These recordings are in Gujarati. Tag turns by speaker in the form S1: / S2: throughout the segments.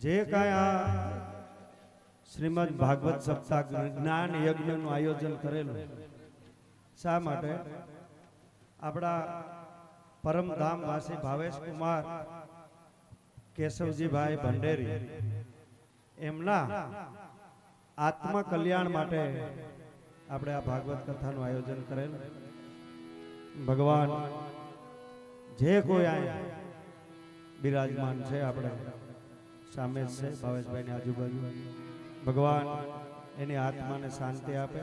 S1: જે કાંઈ આ શ્રીમદ ભાગવત સપ્તાહ જ્ઞાન યજ્ઞનું આયોજન કરેલું. શા માટે? આપણા પરમધામ વાસી ભાવેશ કુમાર કેશવજીભાઈ ભંડેરી એમના આત્મ કલ્યાણ માટે આપણે આ ભાગવત કથાનું આયોજન કરેલું. ભગવાન જે કોઈ આ બિરાજમાન છે આપણે સામે છે, ભાવેશભાઈની આજુબાજુ. ભગવાન એની આત્માને શાંતિ આપે,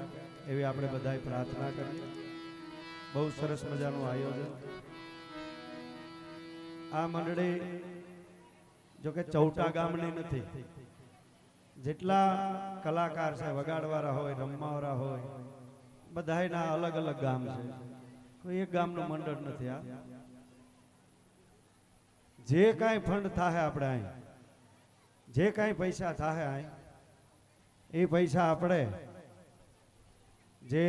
S1: એવી આપણે બધાએ પ્રાર્થના કરીએ. બહુ સરસ મજાનું આયોજન. આ મંડળી જો કે ચૌટા ગામની નથી. જેટલા કલાકાર છે, વગાડવાળા હોય, રમવાવાળા હોય, બધાયના અલગ અલગ ગામ છે. કોઈ એક ગામનું મંડળ નથી આ. જે કાંઈ ફંડ થાય આપણે અહીં. જે કાંઈ પૈસા થાય એ પૈસા આપણે જે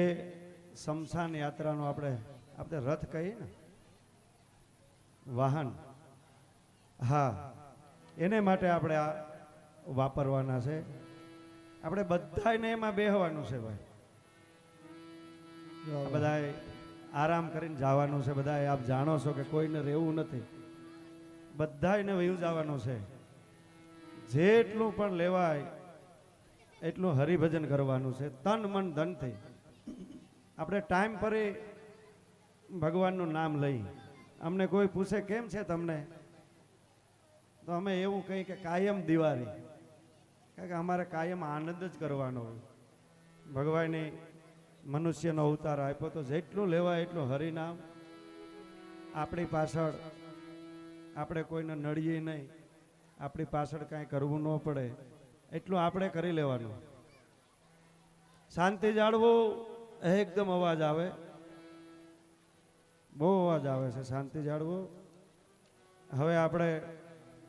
S1: શમશાન યાત્રાનો આપણે આપણે રથ કહીએ ને, વાહન, હા, એને માટે આપણે આ વાપરવાના છે. આપણે બધાને એમાં બેહવાનું છે ભાઈ. બધા આરામ કરીને જવાનું છે બધા આપ જાણો છો કે કોઈને રહેવું નથી. બધાને વયું જવાનું છે. જેટલું પણ લેવાય, એટલું હરિભજન કરવાનું છે. તન મન ધનથી આપણે ટાઈમ પર ભગવાનનું નામ લઈ. અમને કોઈ પૂછે, કેમ છે તમને? તો અમે એવું કહી કે કાયમ દિવાળી. કારણ કે અમારે કાયમ આનંદ જ કરવાનો હોય. ભગવાને મનુષ્યનો અવતાર આપ્યો તો જેટલું લેવાય એટલું હરિનામ. આપણી પાછળ આપણે કોઈને નડીએ નહીં. આપણી પાછળ કાંઈ કરવું ન પડે, એટલું આપણે કરી લેવાનું. શાંતિ જાળવું, એકદમ અવાજ આવે. બહુ અવાજ આવે છે, શાંતિ જાળવો. હવે આપણે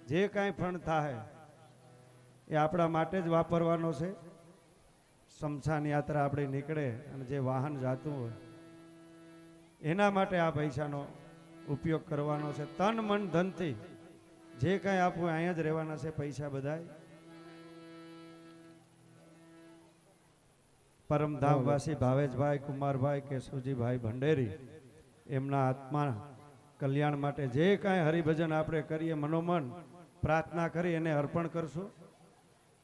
S1: જે કાંઈ ફંડ થાય એ આપણા માટે જ વાપરવાનો છે. શમશાન યાત્રા આપણી નીકળે અને જે વાહન જાતું હોય, એના માટે આ પૈસાનો ઉપયોગ કરવાનો છે. તન, મન, ધનથી જે કાંઈ આપવું અહીંયા જ રહેવાના છે પૈસા બધાય. પરમધામવાસી ભાવેશભાઈ કુમારભાઈ કેશવજીભાઈ ભંડેરી એમના આત્મા કલ્યાણ માટે જે કાંઈ હરિભજન આપણે કરીએ મનોમન પ્રાર્થના કરી એને અર્પણ કરશું.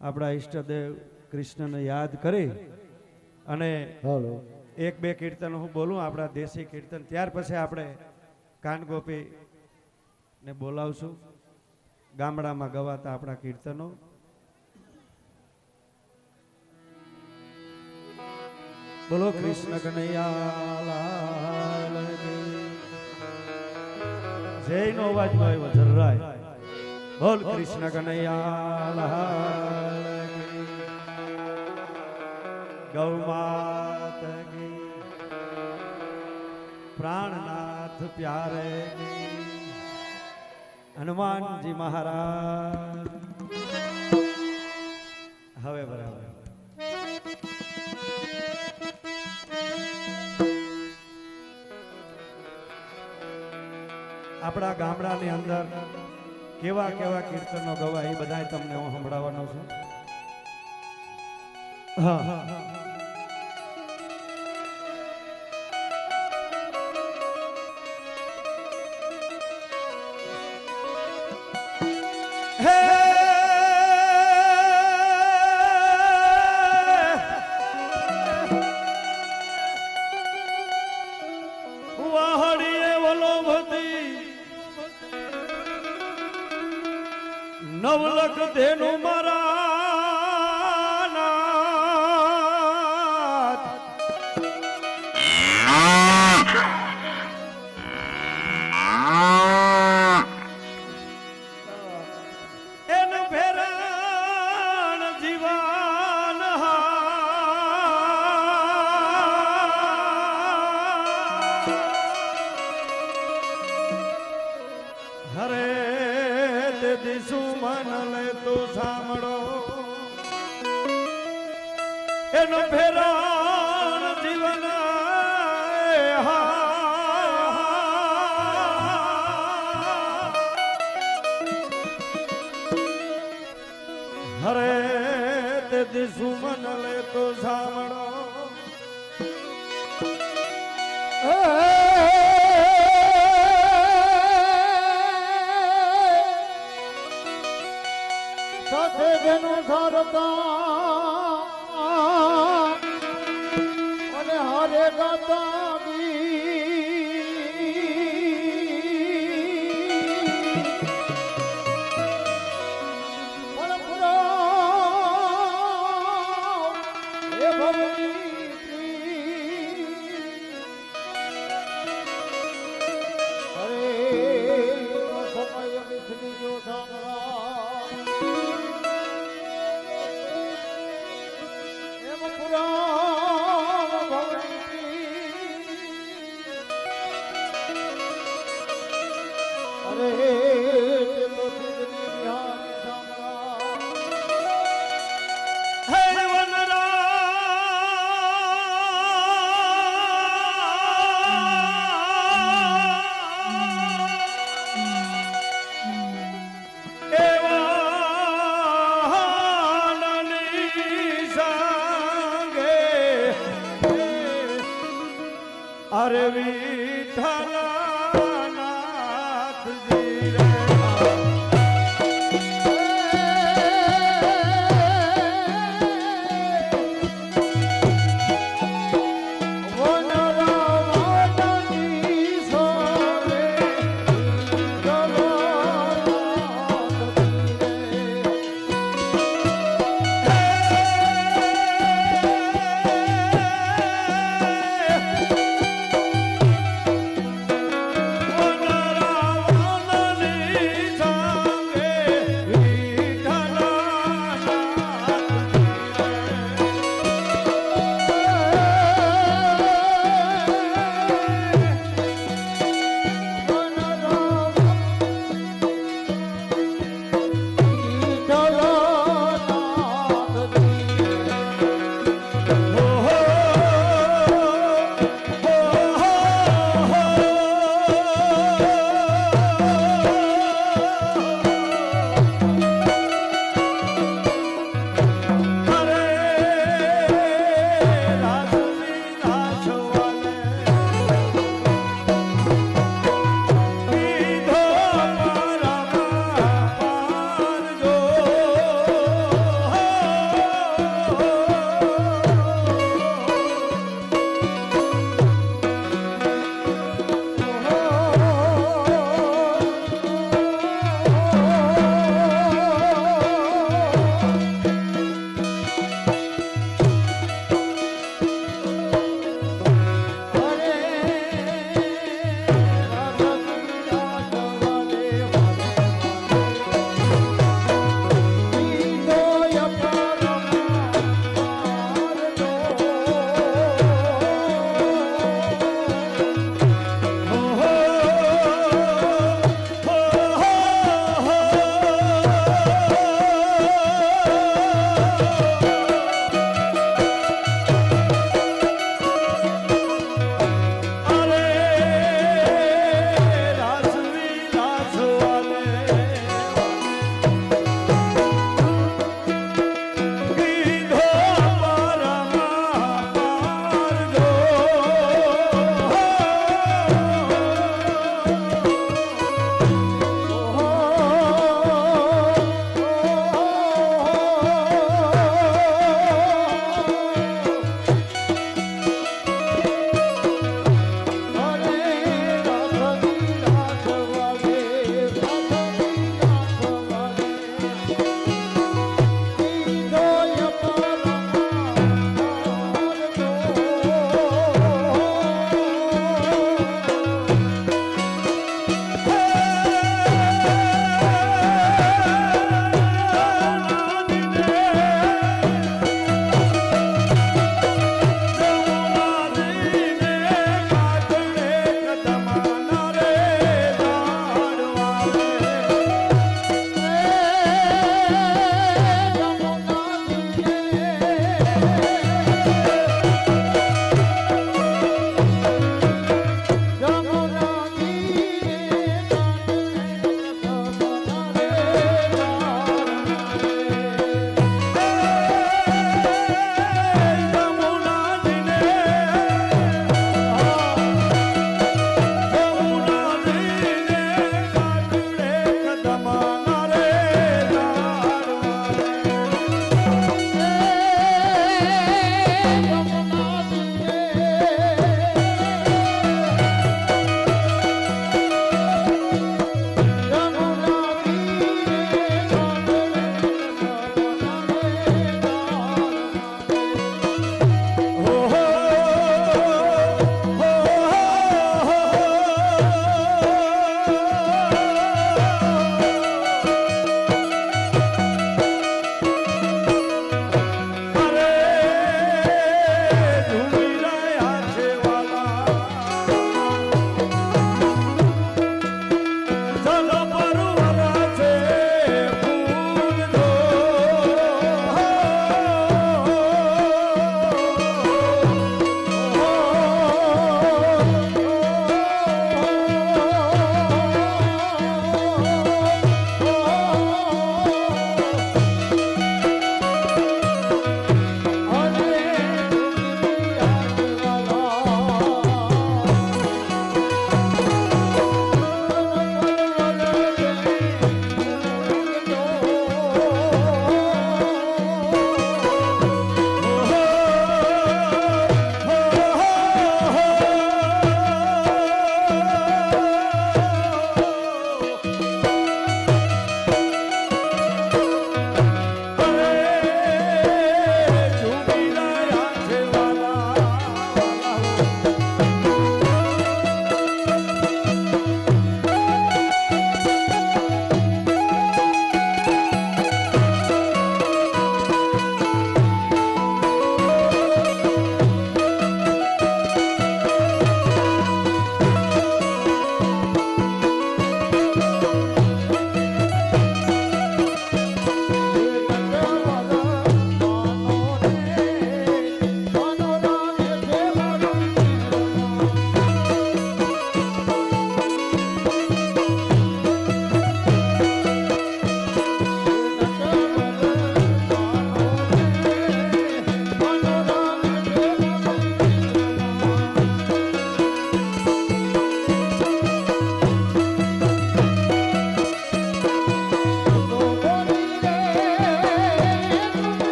S1: આપણા ઈષ્ટદેવ કૃષ્ણને યાદ કરી અને એક બે કીર્તન હું બોલું આપણા દેશી કીર્તન. ત્યાર પછી આપણે કાનગોપી ને બોલાવશું. ગામડામાં ગવાતા આપણા કીર્તનો. બોલો કૃષ્ણ કનૈયા જય નો અવાજ નો આવ્યો જરરાય બોલ કૃષ્ણ કનૈયા. ગૌ માત પ્રાણનાથ પ્યારે કી. હનુમાનજી મહારાજ. હવે બરાબર. આપણા ગામડાની અંદર કેવા કેવા કીર્તનો ગવાય એ બધા તમને હું સંભળાવવાનો છું. હા વાહડીએ એનો ફેરાણ જીવન હરે તે દિશુ મન લે તો સાવણો.
S2: સાથે જેનું સરતા Aleluia.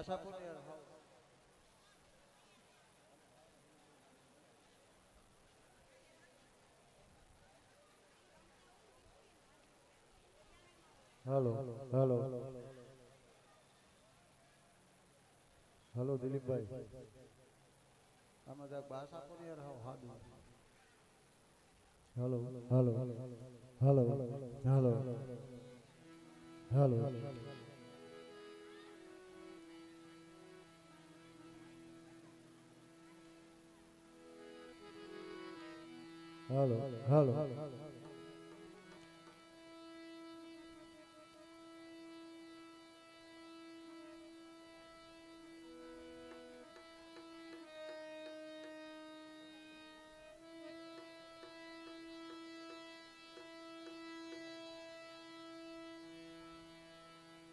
S2: Ashapur hello hello hello. Dilipbhai. અમે તો બાસાપુર યાર હાવ હાડું hello. Hello hello. Hello hello. Hello. હાલો હાલો.